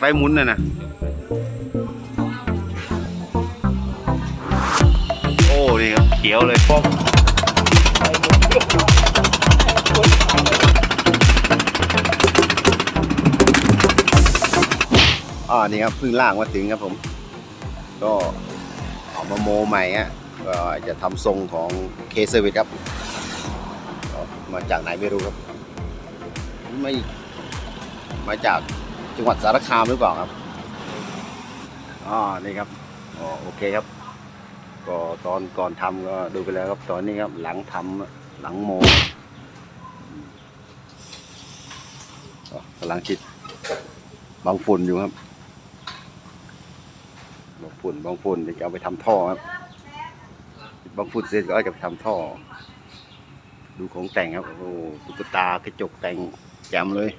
ไฟหมุนน่ะนะโอ้นี่ครับเขียวเลยฟอกอ่านี่ครับเพิ่งล่างมาถึงครับผม ก็เอามาโมใหม่ฮะก็จะทำทรงของเคเซอร์วิสครับ มาจากไหนไม่รู้ครับ ไม่มาจาก จังหวัดสารคามหรือเปล่าครับอ๋อนี่ครับอ๋อโอเคครับ ก็ตอนก่อนทำก็ดูไปแล้วครับ ตอนนี้ครับหลังทำหลังโมกำลังคิดบางฝุ่นอยู่ครับบางฝุ่นบางฝุ่นเดี๋ยวจะเอาไปทำท่อครับบางฝุ่นเสร็จก็จะไปทำท่อ ดูของแต่งครับโอ้ตุ๊กตากระจกแต่งแจ่มเลย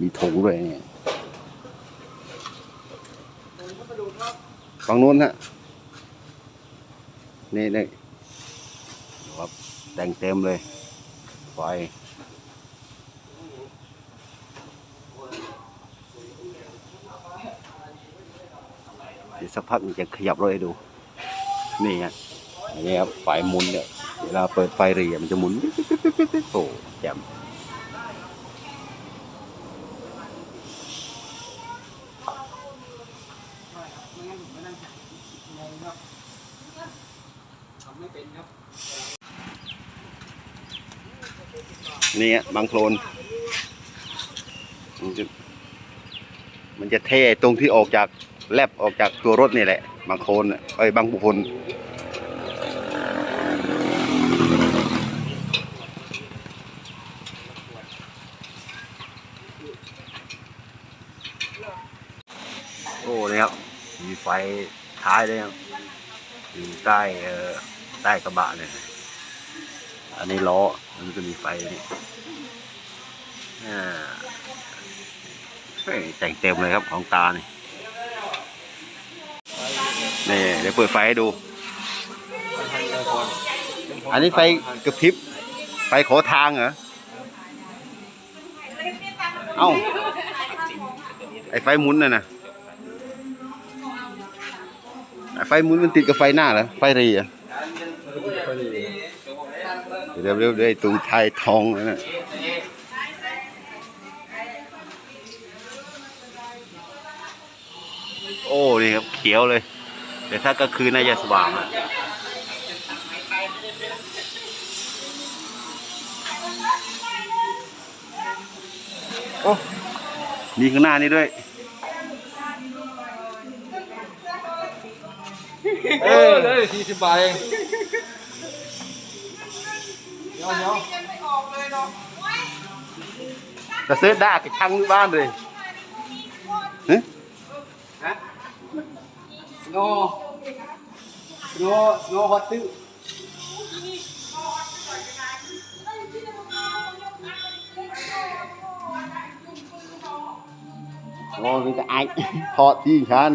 มีถุงด้วยเนี่ยฝั่งนู้นฮะนี่นี่ครับแต่งเต็มเลยไฟเดี๋ยวสักพักมันจะขยับรถให้ดู นี่ฮะนนี้ครับไฟหมุนเนี่ยเวลาเปิดไฟเรียมันจะหมุนโอ้แจ่ม นี่ฮะบางโคลนมันจะเท่ตรงที่ออกจากแลบออกจากตัวรถนี่แหละ บางโคลนน่ะเอ้บางบุคคลโอ้นี่ครับ มีไฟท้ายเลยครับอยู่ใต้ใต้กระบะเนี่ย อันนี้ล้อ มันจะมีไฟนี่อ่าเฮ้ยแต่งเต็มเลยครับของตานี่นี่เดี๋ยวเปิดไฟให้ดู อันนี้ไฟกระพริบ ไฟขอทางเหรอ เอ้า ไอไฟหมุนน่ะนะไอไฟมุนมันติดกับไฟหน้าเหรอ ไฟเรีอะ เดี๋ยวเดี๋ยวเดี๋ยวไอ้ตรงท้ายทองนั่นนะโอ้นี่ครับเขียวเลยแต่ถ้ากลางคืนน่าจะสว่างอะโอ้มีข้างหน้านี้ด้วย เออเลยสี่สิบบาทเอง เดี๋ยวเดี๋ยวจะซื้อได้กับช่างที่บ้านเลยฮะฮะโนโนโนฮอตติ้โอ้มีแต่ไอ้ทอดที่ฉัน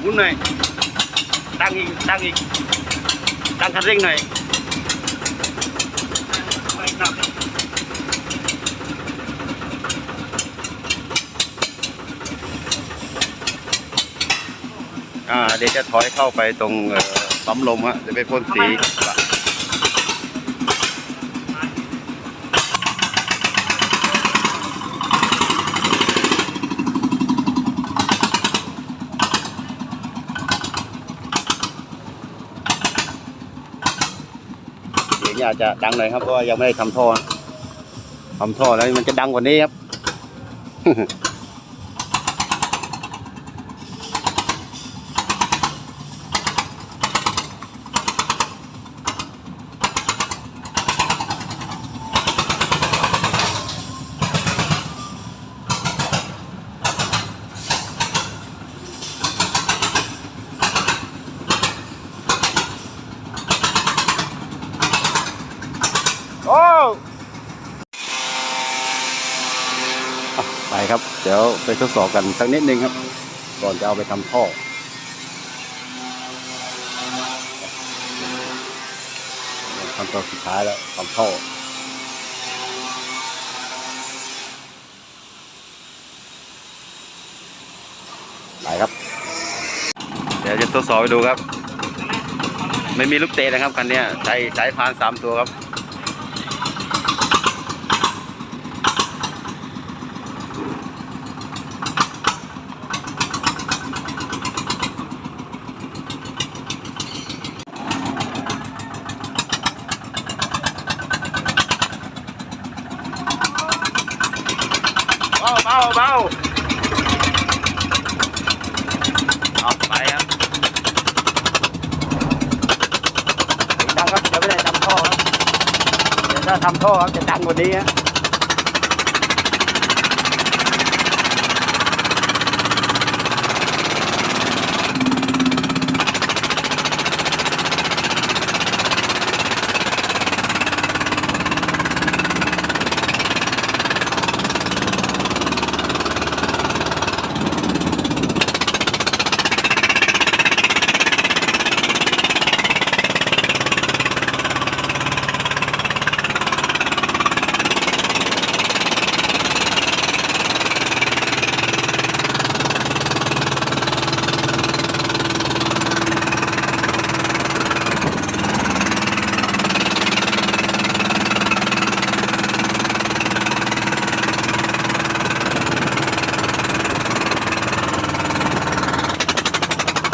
หมุนหน่อยตั้งอีกตั้งอีกตั้งคันเร่งหน่อยไม่หนักอ่าเดี๋ยวจะถอยเข้าไปตรงเอ่อปั๊มลมฮะจะไปพ่นสี นี้อาจจะดังหน่อยครับเพราะว่ายังไม่ได้ทำท่อทำท่อแล้วมันจะดังกว่านี้ครับ ดี๋ยวไปทดสอบกันสักนิดนึงครับ ก่อนจะเอาไปทำท่อขั้นตอนสุดท้ายแล้วทำท่อไปครับ เดี๋ยวจะทดสอบไปดูครับ ไม่มีลูกเตะนะครับคันนี้ใช้ใช้พานสามตัวครับ เบาเบาเบาเอาไปครับเสียงดังครับเดี๋ยวไม่ได้ทำท่อครับเดี๋ยวถ้าทำท่อครับจะดังกว่านี้ฮะ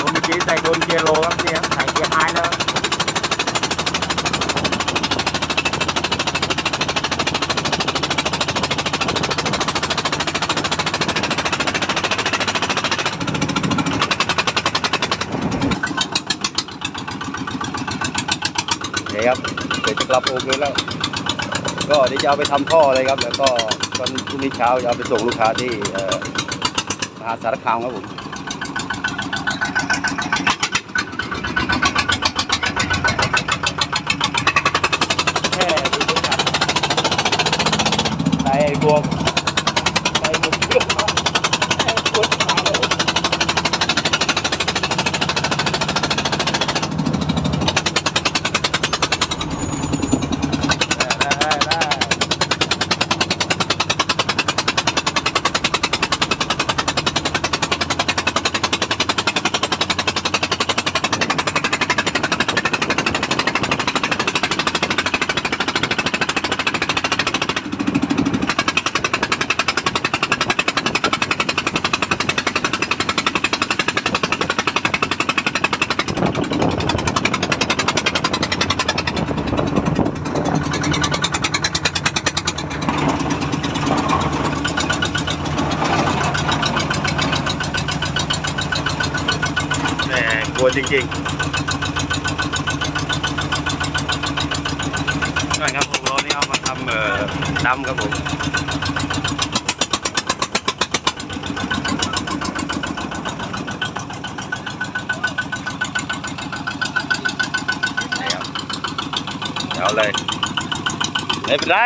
ผมเมื่อกี้ใส่ โดนเกียร์โลครับเนี่ยใส่เกียร์ไฮแล้วครับเดี๋ยวจะกลับโอเคแล้ว ก็เดี๋ยวจะเอาไปทำท่อเลยครับ แล้วก็วันพรุ่งนี้เช้าจะเอาไปส่งลูกค้าที่มหาสารคามครับผม แค่ดูดูครับ ใส่บวกใส่บวกเยอะมากใส่บวกมาเลยได้ได้ได้แหมกลัว จริงๆนั่นครับผมเรานี่เอามาทำเอ่อดำครับผมเอาเลยไม่เป็นไร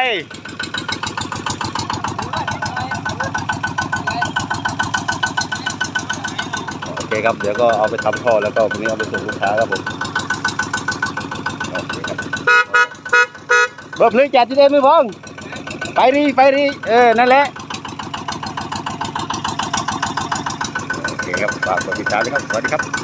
โอ เคครับ เดี๋ยวก็เอาไปทำท่อแล้วก็พรุ่งนี้เอาไปส่งลูกค้าครับผมโอเคครับเบิร์พลิกจัดที่เดิมมือพองไปรีไปรีเออ นั่นแหละโอเคครับฝากกดติดตามด้วยครับ สวัสดีครับ